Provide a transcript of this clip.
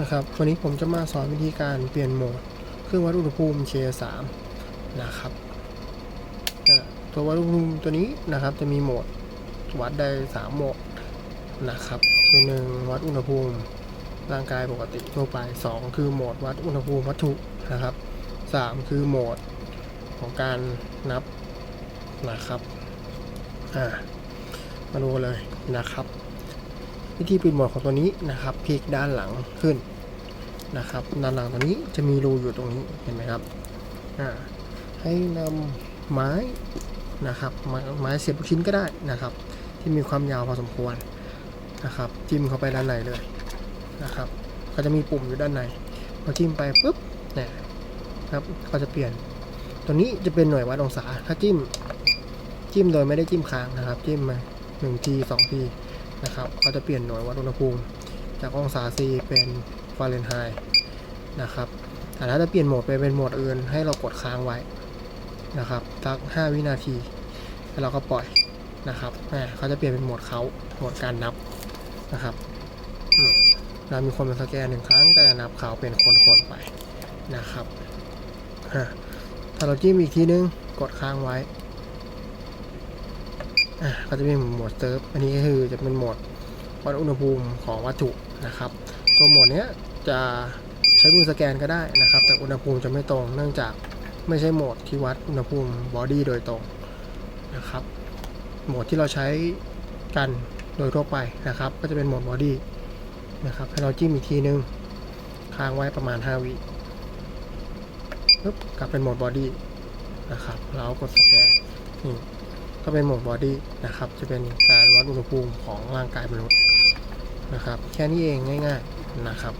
นะครับ วันนี้ผมจะมาสอนวิธีการเปลี่ยนโหมดเครื่องวัดอุณหภูมิ K3 นะครับ ตัววัดอุณหภูมิตัวนี้นะครับจะมีโหมดวัดได้ 3 โหมดนะครับ คือหนึ่งวัดอุณหภูมิร่างกายปกติทั่วไป 2 คือโหมดวัดอุณหภูมิวัตถุนะครับ 3 คือโหมดของการนับนะครับ อ่า มาดูเลยนะครับ วิธีปิดหมดของตัวนี้นะครับพลิกด้านหลังขึ้นนะครับด้านหลังตัวนี้จะมีรูอยู่ตรงนี้เห็นไหมครับให้นำไม้นะครับไม้ไม้เสียบลูกชิ้นก็ได้นะครับ ที่มีความยาวพอสมควรนะครับ จิ้มเข้าไปด้านในเลยนะครับก็จะมีปุ่มอยู่ด้านในพอจิ้มไปปุ๊บเนี่ยครับก็จะเปลี่ยน ตัวนี้จะเป็นหน่วยวัดองศาถ้าจิ้มจิ้มโดยไม่ได้จิ้มค้างนะครับ จิ้มมาหนึ่งทีสองที นะครับก็จะเปลี่ยนหน่วยวัดอุณหภูมิจากองศาซีเป็นฟาเรนไฮต์นะครับแต่ถ้าจะเปลี่ยนโหมดไปเป็นโหมดอื่น ให้เรากดค้างไว้นะครับสัก 5 วินาที แล้วเราก็ปล่อยนะครับอ่าเขาจะเปลี่ยนเป็นโหมดเขาโหมดการนับนะครับเรามีคนมาสแกนหนึ่งครั้งก็จะนับเขาเป็นคนๆไปนะครับถ้าเราจิ้มอีกทีนึงกดค้างไว้ ก็จะเป็นโหมดเซิร์ฟอันนี้ก็คือจะเป็นโหมดวัดอุณหภูมิของวัตถุนะครับ ตัวโหมดนี้จะใช้มือสแกนก็ได้นะครับ แต่อุณหภูมิจะไม่ตรง เนื่องจากไม่ใช่โหมดที่วัดอุณหภูมิบอดี้โดยตรงนะครับ โหมดที่เราใช้กันโดยทั่วไปนะครับ ก็จะเป็นโหมดบอดี้นะครับให้เราจิ้มอีกทีนึงค้างไว้ประมาณ 5 วิปึ๊บกลับเป็นโหมดบอดี้นะครับแล้วกดสแกนนี่ ก็เป็นโหมดบอดี้นะครับจะเป็นการวัดอุณหภูมิของร่างกายมนุษย์นะครับแค่นี้เองง่าย ๆนะครับ